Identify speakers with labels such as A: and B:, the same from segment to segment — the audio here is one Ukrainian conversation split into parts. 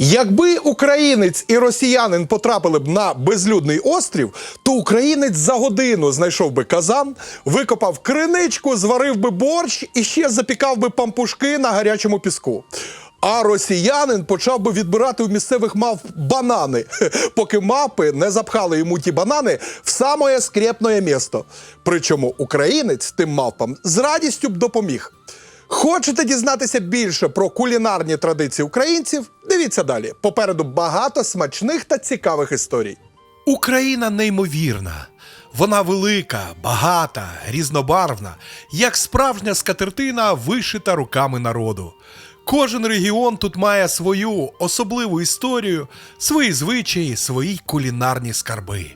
A: Якби українець і росіянин потрапили б на безлюдний острів, то українець за годину знайшов би казан, викопав криничку, зварив би борщ і ще запікав би пампушки на гарячому піску. А росіянин почав би відбирати у місцевих мавп банани, поки мавпи не запхали йому ті банани в самое скрепне місто. Причому українець тим мавпам з радістю б допоміг. Хочете дізнатися більше про кулінарні традиції українців? Дивіться далі. Попереду багато смачних та цікавих історій.
B: Україна неймовірна. Вона велика, багата, різнобарвна, як справжня скатертина, вишита руками народу. Кожен регіон тут має свою особливу історію, свої звичаї, свої кулінарні скарби.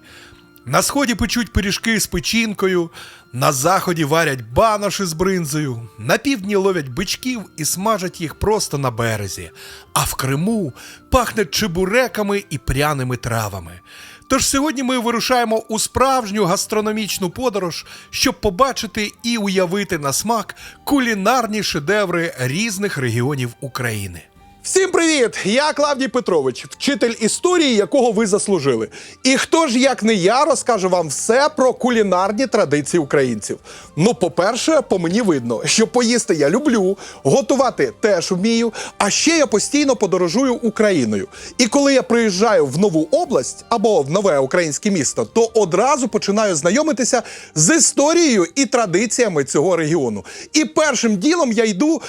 B: На сході печуть пиріжки з печінкою, на заході варять баноші з бринзою, на півдні ловлять бичків і смажать їх просто на березі, а в Криму пахне чебуреками і пряними травами. Тож сьогодні ми вирушаємо у справжню гастрономічну подорож, щоб побачити і уявити на смак кулінарні шедеври різних регіонів України.
A: Всім привіт! Я Клавдій Петрович, вчитель історії, якого ви заслужили. І хто ж, як не я, розкаже вам все про кулінарні традиції українців. Ну, по-перше, по мені видно, що поїсти я люблю, готувати теж вмію, а ще я постійно подорожую Україною. І коли я приїжджаю в нову область або в нове українське місто, то одразу починаю знайомитися з історією і традиціями цього регіону. І першим ділом я йду.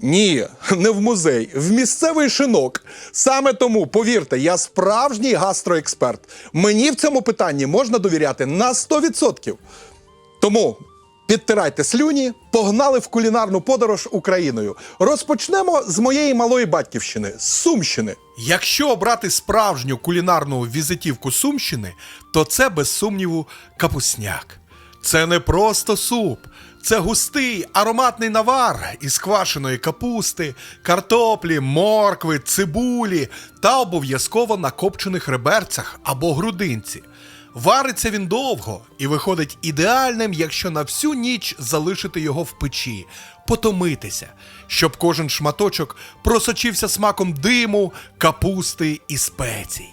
A: Ні, не в музей, в місцевий шинок. Саме тому, повірте, я справжній гастроексперт. Мені в цьому питанні можна довіряти на 100%. Тому підтирайте слюні, погнали в кулінарну подорож Україною. Розпочнемо з моєї малої батьківщини, з Сумщини.
B: Якщо обрати справжню кулінарну візитівку Сумщини, то це без сумніву капусняк. Це не просто суп, це густий ароматний навар із квашеної капусти, картоплі, моркви, цибулі та обов'язково на копчених реберцях або грудинці. Вариться він довго і виходить ідеальним, якщо на всю ніч залишити його в печі, потомитися, щоб кожен шматочок просочився смаком диму, капусти і спецій.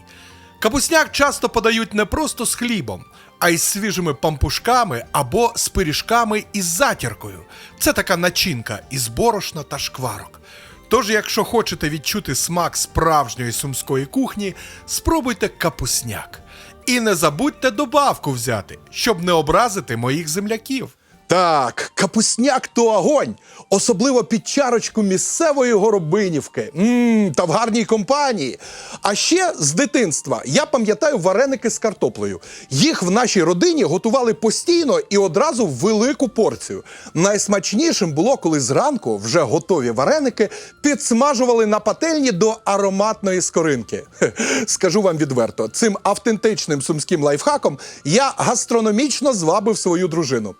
B: Капусняк часто подають не просто з хлібом, а й з свіжими пампушками або з пиріжками із затіркою. Це така начинка із борошна та шкварок. Тож, якщо хочете відчути смак справжньої сумської кухні, спробуйте капусняк. І не забудьте добавку взяти, щоб не образити моїх земляків.
A: Так, капусняк то огонь, особливо під чарочку місцевої горобинівки. Мм, та в гарній компанії. А ще з дитинства я пам'ятаю вареники з картоплею. Їх в нашій родині готували постійно і одразу в велику порцію. Найсмачнішим було, коли зранку вже готові вареники підсмажували на пательні до ароматної скоринки. Скажу вам відверто, цим автентичним сумським лайфхаком я гастрономічно звабив свою дружину.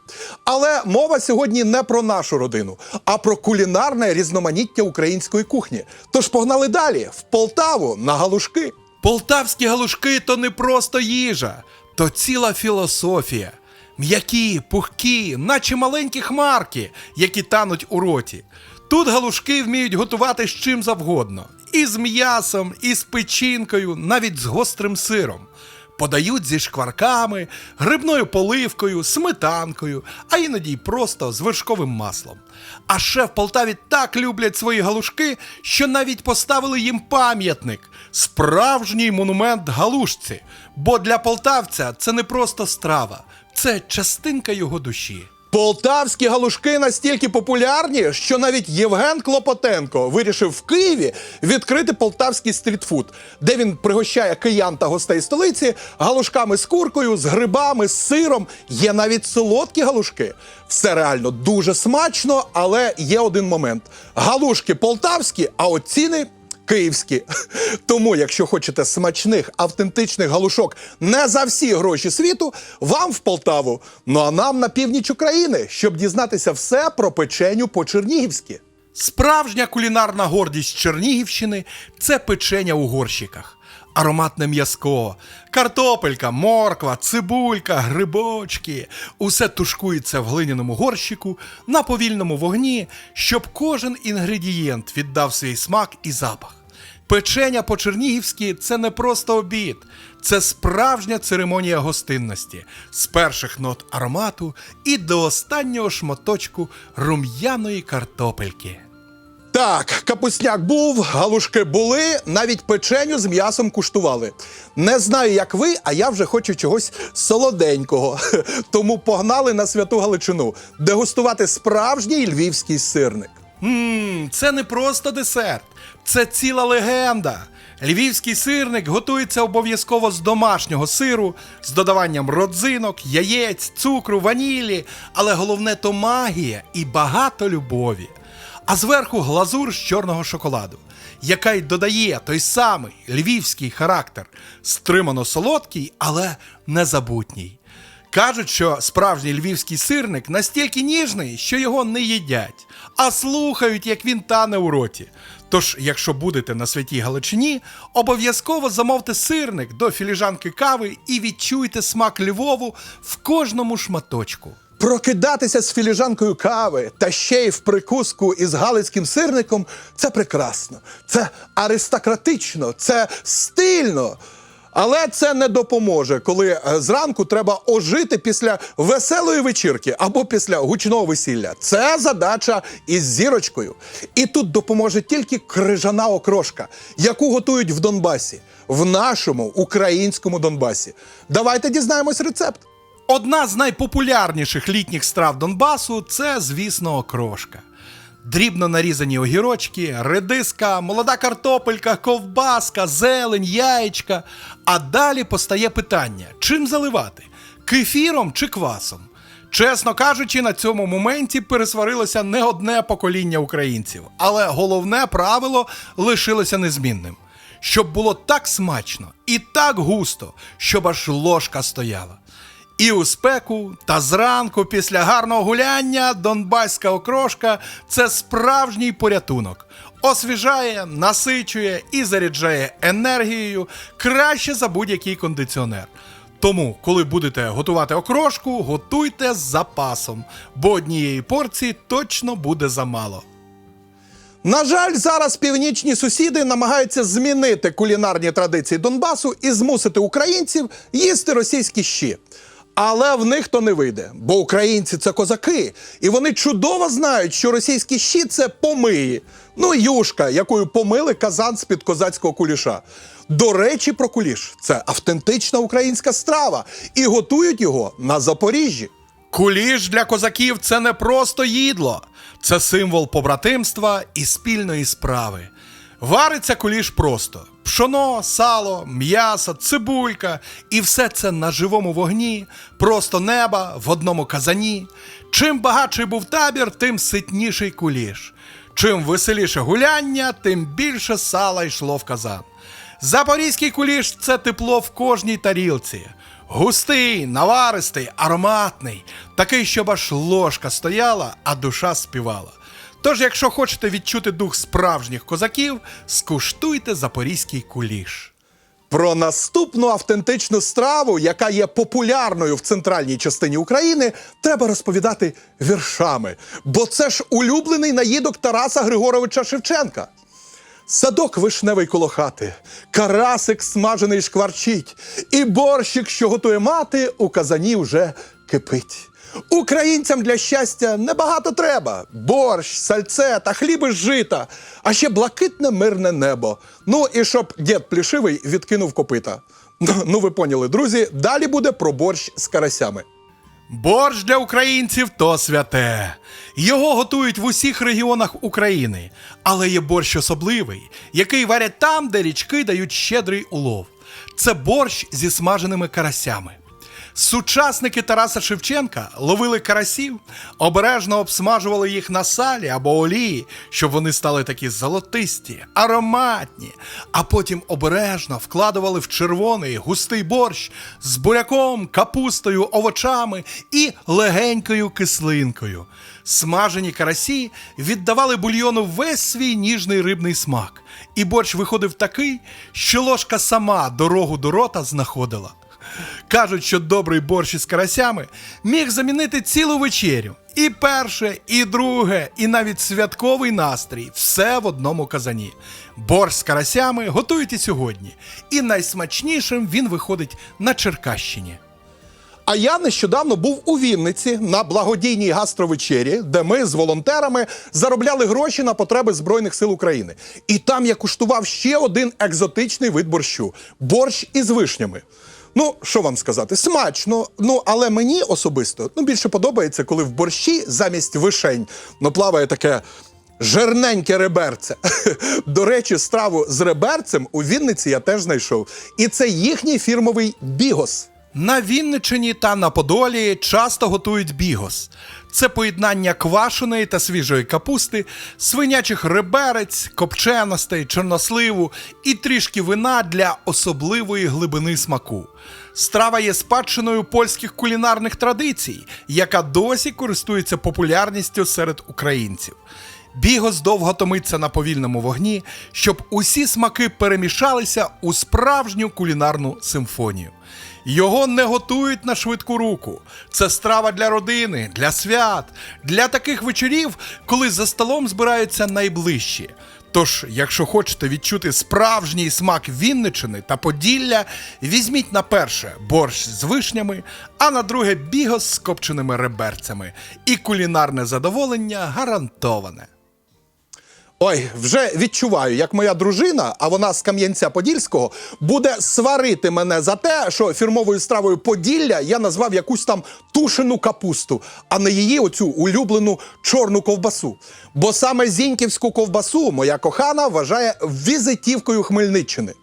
A: Але мова сьогодні не про нашу родину, а про кулінарне різноманіття української кухні. Тож погнали далі в Полтаву на галушки.
B: Полтавські галушки то не просто їжа, то ціла філософія. М'які, пухкі, наче маленькі хмарки, які тануть у роті. Тут галушки вміють готувати з чим завгодно: і з м'ясом, і з печінкою, навіть з гострим сиром. Подають зі шкварками, грибною поливкою, сметанкою, а іноді й просто з вершковим маслом. А ще в Полтаві так люблять свої галушки, що навіть поставили їм пам'ятник справжній монумент галушці. Бо для полтавця це не просто страва, це частинка його душі.
A: Полтавські галушки настільки популярні, що навіть Євген Клопотенко вирішив в Києві відкрити полтавський стрітфуд, де він пригощає киян та гостей столиці галушками з куркою, з грибами, з сиром. Є навіть солодкі галушки. Все реально дуже смачно, але є один момент: галушки полтавські, а от ціни київські. Тому, якщо хочете смачних автентичних галушок не за всі гроші світу, вам в Полтаву. Ну а нам на північ України, щоб дізнатися все про печеню по-чернігівськи.
B: Справжня кулінарна гордість Чернігівщини це печення у горщиках. Ароматне м'язко, картопелька, морква, цибулька, грибочки. Усе тушкується в глиняному горщику на повільному вогні, щоб кожен інгредієнт віддав свій смак і запах. Печення по-чернігівськи це не просто обід, це справжня церемонія гостинності з перших нот аромату і до останнього шматочку рум'яної картопельки.
A: Так, капусняк був, галушки були, навіть печеню з м'ясом куштували. Не знаю, як ви, а я вже хочу чогось солоденького. Тому погнали на святу Галичину дегустувати справжній львівський сирник.
B: Ммм, це не просто десерт, це ціла легенда. Львівський сирник готується обов'язково з домашнього сиру, з додаванням родзинок, яєць, цукру, ванілі, але головне то магія і багато любові. А зверху глазур з чорного шоколаду, яка й додає той самий львівський характер, стримано солодкий, але незабутній. Кажуть, що справжній львівський сирник настільки ніжний, що його не їдять, а слухають, як він тане у роті. Тож, якщо будете на святій Галичині, обов'язково замовте сирник до філіжанки кави і відчуйте смак Львову в кожному шматочку.
A: Прокидатися з філіжанкою кави та ще й в прикуску із галицьким сирником це прекрасно, це аристократично, це стильно. Але це не допоможе, коли е, зранку треба ожити після веселої вечірки або після гучного весілля. Це задача із зірочкою. І тут допоможе тільки крижана окрошка, яку готують в Донбасі, в нашому українському Донбасі. Давайте дізнаємось рецепт.
B: Одна з найпопулярніших літніх страв Донбасу це, звісно, окрошка. Дрібно нарізані огірочки, редиска, молода картопелька, ковбаска, зелень, яєчка. А далі постає питання: чим заливати? Кефіром чи квасом? Чесно кажучи, на цьому моменті пересварилося не одне покоління українців, але головне правило лишилося незмінним. Щоб було так смачно і так густо, щоб аж ложка стояла. І у спеку та зранку після гарного гуляння донбаська окрошка це справжній порятунок. Освіжає, насичує і заряджає енергією краще за будь-який кондиціонер. Тому, коли будете готувати окрошку, готуйте з запасом, бо однієї порції точно буде замало.
A: На жаль, зараз північні сусіди намагаються змінити кулінарні традиції Донбасу і змусити українців їсти російські щі. Але в них то не вийде, бо українці це козаки, і вони чудово знають, що російські щі це помиї. Ну, юшка, якою помили казан з-під козацького куліша. До речі, про куліш це автентична українська страва, і готують його на Запоріжжі.
B: Куліш для козаків це не просто їдло, це символ побратимства і спільної справи. Вариться куліш просто: пшоно, сало, м'ясо, цибулька, і все це на живому вогні, просто неба в одному казані. Чим багатший був табір, тим ситніший куліш. Чим веселіше гуляння, тим більше сала йшло в казан. Запорізький куліш це тепло в кожній тарілці. Густий, наваристий, ароматний, такий, щоб аж ложка стояла, а душа співала. Тож, якщо хочете відчути дух справжніх козаків, скуштуйте запорізький куліш.
A: Про наступну автентичну страву, яка є популярною в центральній частині України, треба розповідати віршами. Бо це ж улюблений наїдок Тараса Григоровича Шевченка. Садок вишневий коло хати, карасик смажений шкварчить, і борщик, що готує мати, у казані вже кипить. Українцям для щастя небагато треба: борщ, сальце та хліби з жита, а ще блакитне мирне небо. Ну і щоб дід плішивий відкинув копита. Ну, ну ви поняли, друзі, далі буде про борщ з карасями.
B: Борщ для українців то святе. Його готують в усіх регіонах України, але є борщ особливий, який варять там, де річки дають щедрий улов. Це борщ зі смаженими карасями. Сучасники Тараса Шевченка ловили карасів, обережно обсмажували їх на салі або олії, щоб вони стали такі золотисті, ароматні, а потім обережно вкладували в червоний густий борщ з буряком, капустою, овочами і легенькою кислинкою. Смажені карасі віддавали бульйону весь свій ніжний рибний смак, і борщ виходив такий, що ложка сама дорогу до рота знаходила. Кажуть, що добрий борщ із карасями міг замінити цілу вечерю. І перше, і друге, і навіть святковий настрій все в одному казані. Борщ з карасями готують і сьогодні. І найсмачнішим він виходить на Черкащині.
A: А я нещодавно був у Вінниці на благодійній гастровечері, де ми з волонтерами заробляли гроші на потреби Збройних сил України. І там я куштував ще один екзотичний вид борщу борщ із вишнями. Ну, що вам сказати, смачно. Ну, але мені особисто ну, більше подобається, коли в борщі замість вишень ну, плаває таке жирненьке реберце. До речі, страву з реберцем у Вінниці я теж знайшов. І це їхній фірмовий бігос.
B: На Вінничині та на Подолі часто готують бігос. Це поєднання квашеної та свіжої капусти, свинячих реберець, копченостей, чорносливу і трішки вина для особливої глибини смаку. Страва є спадщиною польських кулінарних традицій, яка досі користується популярністю серед українців. Бігос довго томиться на повільному вогні, щоб усі смаки перемішалися у справжню кулінарну симфонію. Його не готують на швидку руку. Це страва для родини, для свят, для таких вечорів, коли за столом збираються найближчі. Тож, якщо хочете відчути справжній смак Вінничини та Поділля, візьміть на перше борщ з вишнями, а на друге бігос з копченими реберцями. І кулінарне задоволення гарантоване.
A: Ой, вже відчуваю, як моя дружина, а вона з Кам'янця-Подільського, буде сварити мене за те, що фірмовою стравою Поділля я назвав якусь там тушену капусту, а не її оцю улюблену чорну ковбасу. Бо саме зіньківську ковбасу моя кохана вважає візитівкою Хмельниччини.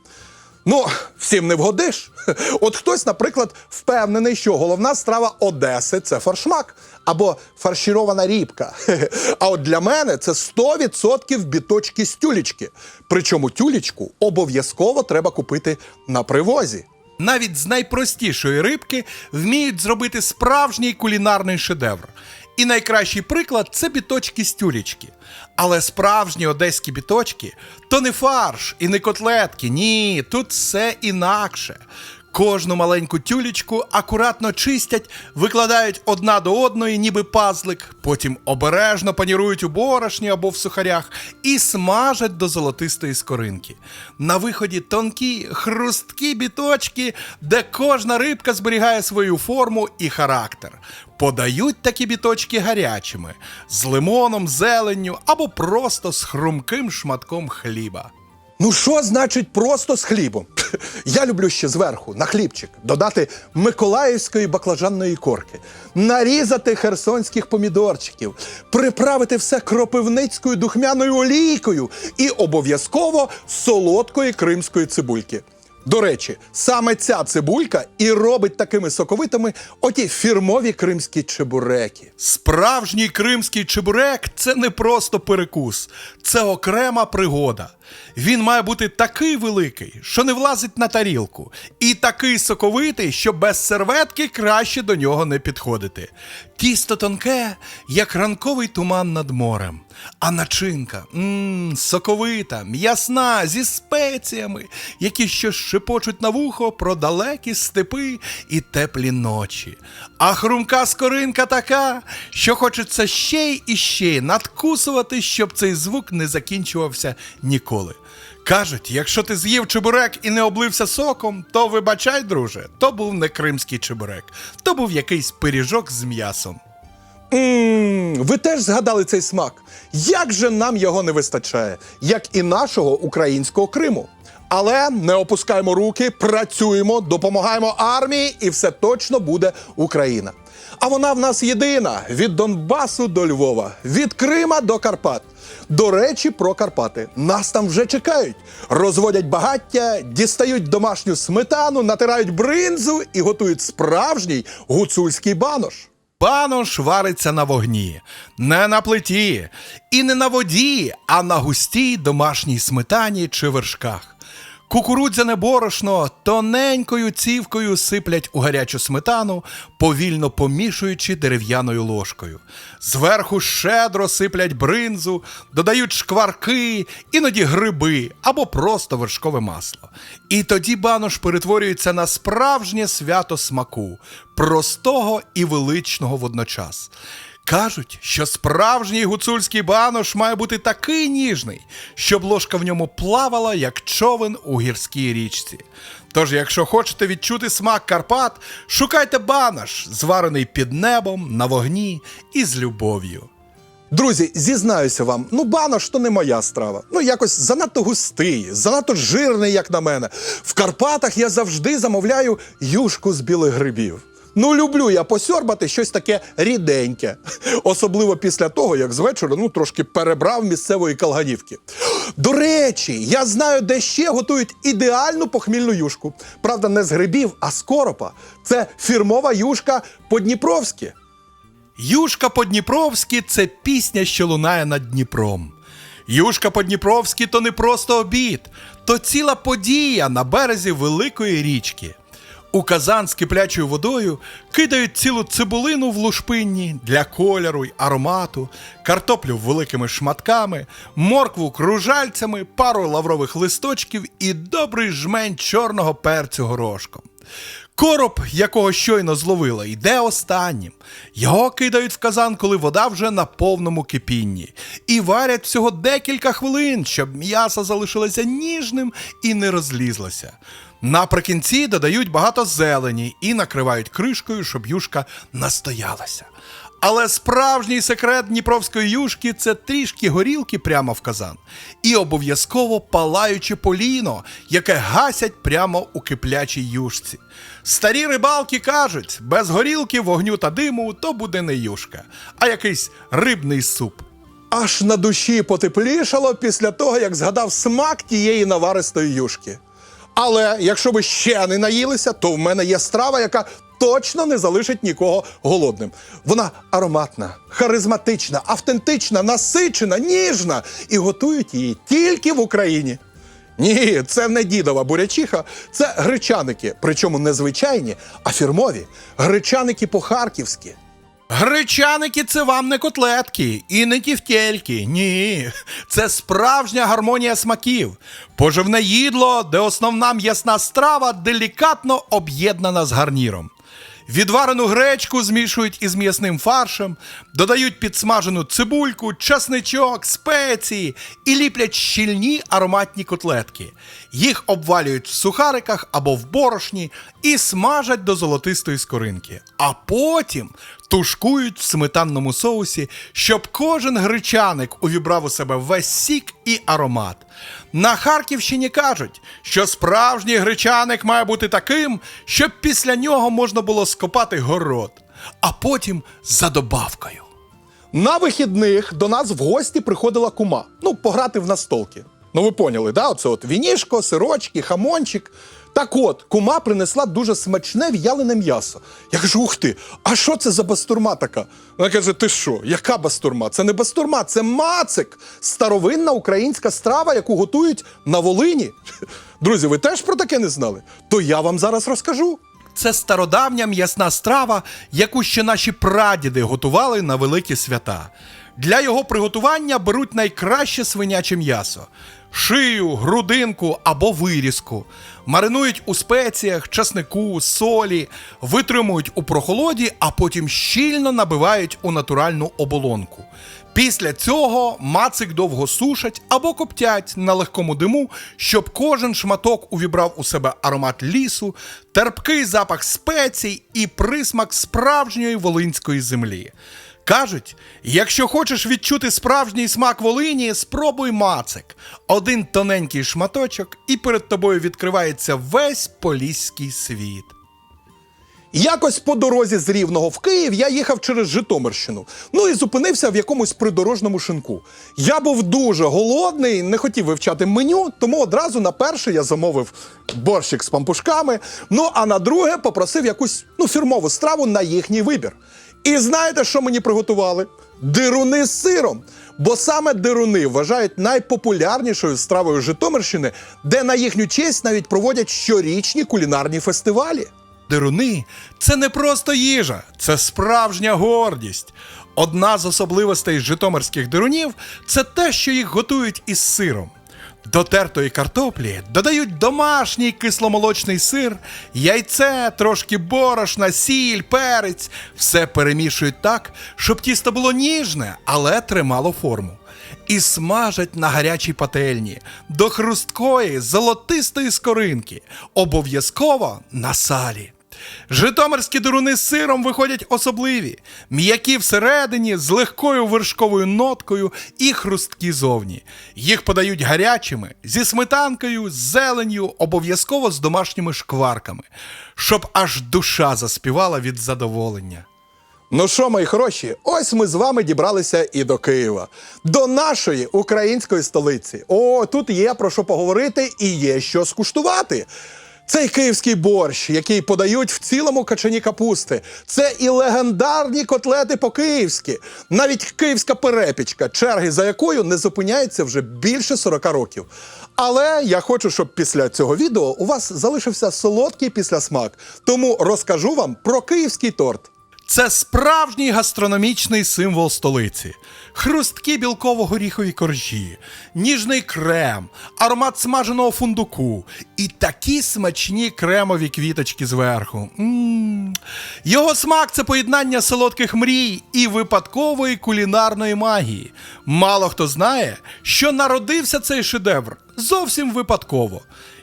A: Ну, всім не вгодиш. От хтось, наприклад, впевнений, що головна страва Одеси це форшмак або фаршірована рібка. А от для мене це 100% біточки з тюлечки. Причому тюлечку обов'язково треба купити на привозі.
B: Навіть з найпростішої рибки вміють зробити справжній кулінарний шедевр. І найкращий приклад це біточки з тюлечки. Але справжні одеські біточки то не фарш і не котлетки. Ні, тут все інакше. Кожну маленьку тюлечку акуратно чистять, викладають одна до одної, ніби пазлик, потім обережно панірують у борошні або в сухарях і смажать до золотистої скоринки. На виході тонкі, хрусткі біточки, де кожна рибка зберігає свою форму і характер. Подають такі біточки гарячими, з лимоном, зеленню або просто з хрумким шматком хліба.
A: Ну що значить просто з хлібом? Я люблю ще зверху на хлібчик додати миколаївської баклажанної корки, нарізати херсонських помідорчиків, приправити все кропивницькою духмяною олійкою і обов'язково солодкої кримської цибульки. До речі, саме ця цибулька і робить такими соковитими оті фірмові кримські чебуреки.
B: Справжній кримський чебурек це не просто перекус, це окрема пригода. Він має бути такий великий, що не влазить на тарілку, і такий соковитий, що без серветки краще до нього не підходити. Тісто тонке, як ранковий туман над морем, а начинка м соковита, м'ясна, зі спеціями, які ще шепочуть на вухо про далекі степи і теплі ночі. А хрумка скоринка така, що хочеться ще й і ще надкусувати, щоб цей звук не закінчувався ніколи. Кажуть, якщо ти з'їв чебурек і не облився соком, то вибачай, друже, то був не кримський чебурек, то був якийсь пиріжок з м'ясом.
A: Ммм, ви теж згадали цей смак. Як же нам його не вистачає, як і нашого українського Криму. Але не опускаємо руки, працюємо, допомагаємо армії, і все точно буде Україна. А вона в нас єдина від Донбасу до Львова, від Крима до Карпат. До речі, про Карпати. Нас там вже чекають. Розводять багаття, дістають домашню сметану, натирають бринзу і готують справжній гуцульський банош.
B: Банош вариться на вогні, не на плиті, і не на воді, а на густій домашній сметані чи вершках. Кукурудзяне борошно тоненькою цівкою сиплять у гарячу сметану, повільно помішуючи дерев'яною ложкою. Зверху щедро сиплять бринзу, додають шкварки, іноді гриби або просто вершкове масло. І тоді банош перетворюється на справжнє свято смаку, простого і величного водночас. Кажуть, що справжній гуцульський банош має бути такий ніжний, щоб ложка в ньому плавала, як човен у гірській річці. Тож, якщо хочете відчути смак Карпат, шукайте банош, зварений під небом, на вогні і з любов'ю.
A: Друзі, зізнаюся вам, ну банош то не моя страва. Ну якось занадто густий, занадто жирний, як на мене. В Карпатах я завжди замовляю юшку з білих грибів. Ну, люблю я посьорбати щось таке ріденьке, особливо після того, як з вечора ну трошки перебрав місцевої калганівки. До речі, я знаю, де ще готують ідеальну похмільну юшку. Правда, не з грибів, а з коропа. Це фірмова юшка по-дніпровськи.
B: Юшка по-дніпровськи це пісня, що лунає над Дніпром. Юшка по-дніпровськи то не просто обід, то ціла подія на березі великої річки. У казан з киплячою водою кидають цілу цибулину в лушпинні для кольору й аромату, картоплю великими шматками, моркву кружальцями, пару лаврових листочків і добрий жмень чорного перцю горошком. Короб, якого щойно зловила, йде останнім. Його кидають в казан, коли вода вже на повному кипінні, і варять всього декілька хвилин, щоб м'ясо залишилося ніжним і не розлізлося. Наприкінці додають багато зелені і накривають кришкою, щоб юшка настоялася. Але справжній секрет дніпровської юшки це трішки горілки прямо в казан, і обов'язково палаюче поліно, яке гасять прямо у киплячій юшці. Старі рибалки кажуть, без горілки, вогню та диму то буде не юшка, а якийсь рибний суп.
A: Аж на душі потеплішало після того, як згадав смак тієї наваристої юшки. Але якщо ви ще не наїлися, то в мене є страва, яка точно не залишить нікого голодним. Вона ароматна, харизматична, автентична, насичена, ніжна і готують її тільки в Україні. Ні, це не дідова бурячиха, це гречаники, причому не звичайні, а фірмові. Гречаники по-харківськи.
B: Гречаники це вам не котлетки і не тівтєльки. Ні, це справжня гармонія смаків. Поживне їдло, де основна м'ясна страва делікатно об'єднана з гарніром. Відварену гречку змішують із м'ясним фаршем, додають підсмажену цибульку, часничок, спеції і ліплять щільні ароматні котлетки. Їх обвалюють в сухариках або в борошні і смажать до золотистої скоринки. А потім тушкують в сметанному соусі, щоб кожен гречаник увібрав у себе весь сік і аромат. На Харківщині кажуть, що справжній гречаник має бути таким, щоб після нього можна було скопати город, а потім за добавкою.
A: На вихідних до нас в гості приходила кума. Ну, пограти в настолки. Ну, ви поняли, да? Оце от вінішко, сирочки, хамончик. Так от, кума принесла дуже смачне в'ялене м'ясо. Я кажу, ух ти, а що це за бастурма така? Вона каже: ти що, яка бастурма? Це не бастурма, це мацик. Старовинна українська страва, яку готують на Волині. Друзі, ви теж про таке не знали? То я вам зараз розкажу.
B: Це стародавня м'ясна страва, яку ще наші прадіди готували на великі свята. Для його приготування беруть найкраще свиняче м'ясо. Шию, грудинку або вирізку, маринують у спеціях, часнику, солі, витримують у прохолоді, а потім щільно набивають у натуральну оболонку. Після цього мацик довго сушать або коптять на легкому диму, щоб кожен шматок увібрав у себе аромат лісу, терпкий запах спецій і присмак справжньої волинської землі. Кажуть, якщо хочеш відчути справжній смак Волині, спробуй мацик. Один тоненький шматочок, і перед тобою відкривається весь поліський світ.
A: Якось по дорозі з Рівного в Київ я їхав через Житомирщину. Ну і зупинився в якомусь придорожному шинку. Я був дуже голодний, не хотів вивчати меню, тому одразу на перше я замовив борщик з пампушками. Ну а на друге попросив якусь ну, фірмову страву на їхній вибір. І знаєте, що мені приготували? Дируни з сиром. Бо саме дируни вважають найпопулярнішою стравою Житомирщини, де на їхню честь навіть проводять щорічні кулінарні фестивалі.
B: Дируни це не просто їжа, це справжня гордість. Одна з особливостей житомирських дирунів це те, що їх готують із сиром. До тертої картоплі додають домашній кисломолочний сир, яйце, трошки борошна, сіль, перець. Все перемішують так, щоб тісто було ніжне, але тримало форму. І смажать на гарячій пательні до хрусткої золотистої скоринки, обов'язково на салі. Житомирські дуруни з сиром виходять особливі, м'які всередині, з легкою вершковою ноткою і хрусткі зовні. Їх подають гарячими, зі сметанкою, з зеленню, обов'язково з домашніми шкварками, щоб аж душа заспівала від задоволення.
A: Ну що, мої хороші, ось ми з вами дібралися і до Києва, до нашої української столиці. О, тут є про що поговорити і є що скуштувати. Цей київський борщ, який подають в цілому качані капусти. Це і легендарні котлети по-київськи, навіть київська перепічка, черги за якою не зупиняються вже більше 40 років. Але я хочу, щоб після цього відео у вас залишився солодкий післясмак. Тому розкажу вам про київський торт.
B: Це справжній гастрономічний символ столиці. Хрусткі білково-горіхові коржі, ніжний крем, аромат смаженого фундуку і такі смачні кремові квіточки зверху. м Його смак це поєднання солодких мрій і випадкової кулінарної магії. Мало хто знає, що народився цей шедевр зовсім випадково.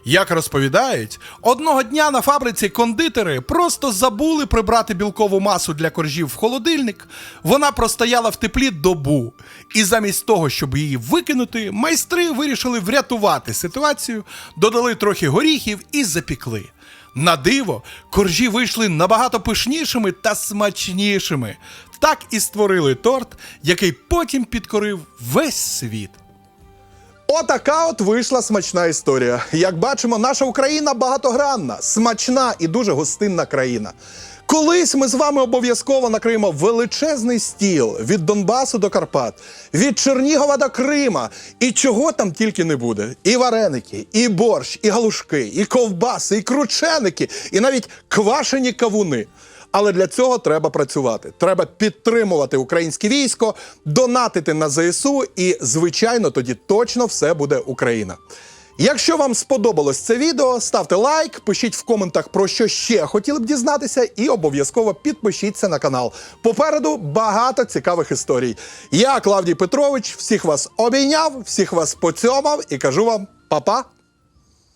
B: Як розповідають, одного дня на фабриці кондитери просто забули прибрати білкову масу для коржів в холодильник. Вона простояла в теплі добу. І замість того, щоб її викинути, майстри вирішили врятувати ситуацію, додали трохи горіхів і запікли. На диво, коржі вийшли набагато пишнішими та смачнішими. Так і створили торт, який потім підкорив весь світ.
A: Отака от вийшла смачна історія. Як бачимо, наша Україна багатогранна, смачна і дуже гостинна країна. Колись ми з вами обов'язково накриємо величезний стіл від Донбасу до Карпат, від Чернігова до Крима. І чого там тільки не буде: і вареники, і борщ, і галушки, і ковбаси, і крученики, і навіть квашені кавуни. Але для цього треба працювати. Треба підтримувати українське військо, донатити на ЗСУ, і, звичайно, тоді точно все буде Україна. Якщо вам сподобалось це відео, ставте лайк, пишіть в коментах про що ще хотіли б дізнатися, і обов'язково підпишіться на канал. Попереду багато цікавих історій. Я Клавдій Петрович, всіх вас обійняв, всіх вас поцьомав і кажу вам па-па!